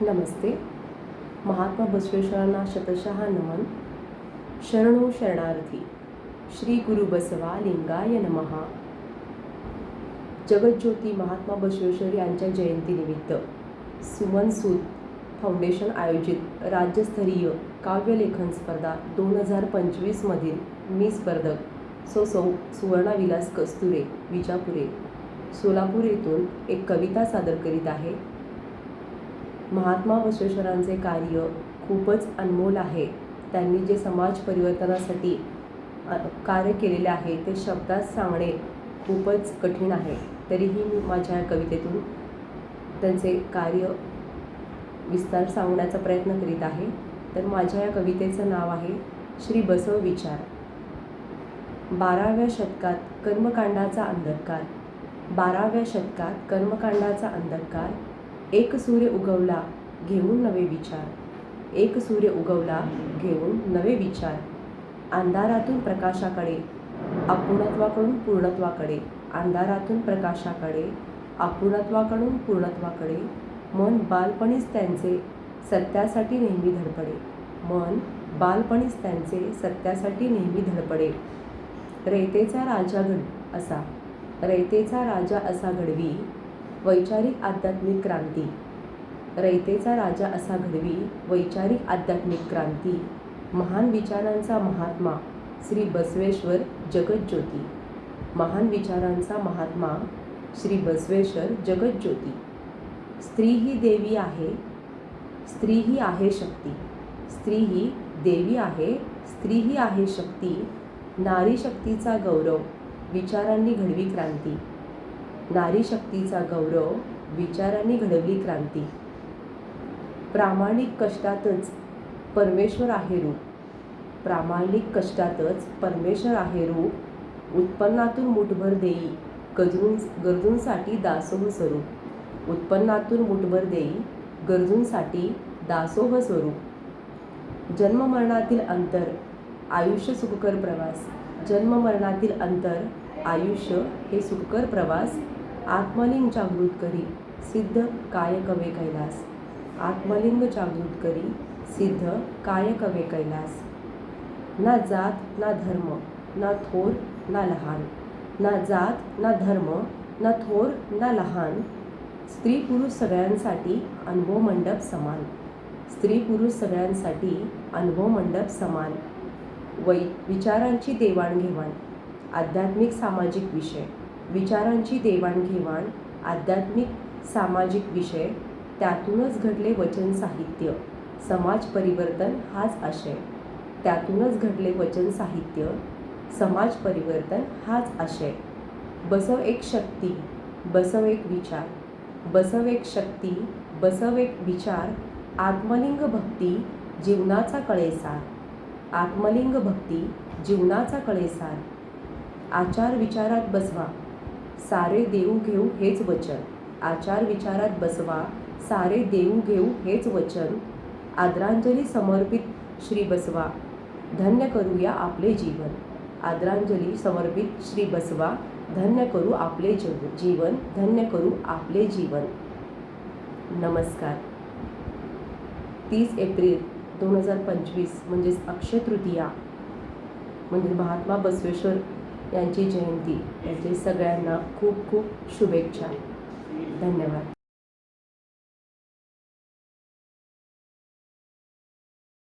नमस्ते. महात्मा बसवेश्वरांना शतशः नमन. शरणो शरणार्थी. श्री गुरु बसवा लिंगाय नमहा जगज्योती महात्मा बसवेश्वर यांच्या जयंतीनिमित्त सुमन सूद फाउंडेशन आयोजित राज्यस्तरीय काव्यलेखन स्पर्धा दोन हजार पंचवीसमधील मी स्पर्धक सो सौ सुवर्णाविलास कस्तुरे विजापुरे सोलापूर येथून एक कविता सादर करीत आहे. महात्मा बसवेश्वरांचे कार्य खूपच अनमोल आहे. त्यांनी जे समाज परिवर्तनासाठी कार्य केलेले आहे ते शब्दात सांगणे खूपच कठीण आहे. तरीही मी माझ्या या कवितेतून त्यांचे कार्य विस्तार सांगण्याचा प्रयत्न करीत आहे. तर माझ्या या कवितेचं नाव आहे श्री बसव विचार. बाराव्या शतकात कर्मकांडाचा अंधकार. बाराव्या शतकात कर्मकांडाचा अंधकार. एक सूर्य उगवला घेऊन नवे विचार. एक सूर्य उगवला घेऊन नवे विचार. अंधारातून प्रकाशाकडे अपूर्णत्वाकडून पूर्णत्वाकडे. अंधारातून प्रकाशाकडे अपूर्णत्वाकडून पूर्णत्वाकडे. मन बालपणीच त्यांचे सत्यासाठी नेहमी धडपडे. मन बालपणीच त्यांचे सत्यासाठी नेहमी धडपडे. रयतेचा राजा घड असा. रयतेचा राजा असा घडवी वैचारिक आध्यात्मिक क्रांती. रयतेचा राजा असा घडवी वैचारिक आध्यात्मिक क्रांती. महान विचारांचा महात्मा श्री बसवेश्वर जगज्योती. महान विचारांचा महात्मा श्री बसवेश्वर जगज्योती. स्त्री ही देवी आहे स्त्री ही आहे शक्ती. स्त्री ही देवी आहे स्त्री ही आहे शक्ती. नारी शक्तीचा गौरव विचारांनी घडवी क्रांती. नारी शक्तीचा गौरव विचारांनी घडवली क्रांती. प्रामाणिक कष्टातच परमेश्वर आहे रूप. प्रामाणिक कष्टातच परमेश्वर आहे रूप. उत्पन्नातून मुठभर देई गजरून गरजूंसाठी दासोह स्वरूप. उत्पन्नातून मुठभर देई गरजूंसाठी दासोह स्वरूप. जन्ममरणातील अंतर आयुष्य सुखकर प्रवास. जन्ममरणातील अंतर आयुष्य हे सुखकर प्रवास. आत्मलिंग जागृत करी सिद्ध काय कवे कैलास? आत्मलिंग जागृत करी सिद्ध काय कवे कैलास? ना जात ना धर्म ना थोर ना लहान. ना जात ना धर्म ना थोर ना लहान. स्त्री पुरुष सगळ्यांसाठी अनुभव मंडप समान. स्त्री पुरुष सगळ्यांसाठी अनुभव मंडप समान. वै विचारांची देवाणघेवाण. आध्यात्मिक सामाजिक विषय. विचारांची देवाणघेवाण आध्यात्मिक सामाजिक विषय त्यातूनच घडले वचन साहित्य. समाज परिवर्तन हाच आशय. त्यातूनच घडले वचन साहित्य. समाज परिवर्तन हाच आशय. बसव एक शक्ती बसव एक विचार. बसव एक शक्ती बसव एक विचार आत्मलिंग भक्ती जीवनाचा कळेसार. आत्मलिंग भक्ती जीवनाचा कळेसार. आचार विचारात बसवा. सारे देऊ घेऊ हेच वचन. आचार विचारात बसवा सारे देऊ घेऊ हेच वचन. आदरांजली समर्पित श्री बसवा. धन्य करूया आपले जीवन. आदरांजली समर्पित श्री बसवा. धन्य करू आपले जग जीवन. धन्य करू आपले जीवन. नमस्कार. तीस एप्रिल दोन हजार पंचवीस म्हणजेच अक्षय तृतीया. म्हणजे महात्मा बसवेश्वर यांची जयंती यांची सगळ्यांना खूप खूप शुभेच्छा. धन्यवाद.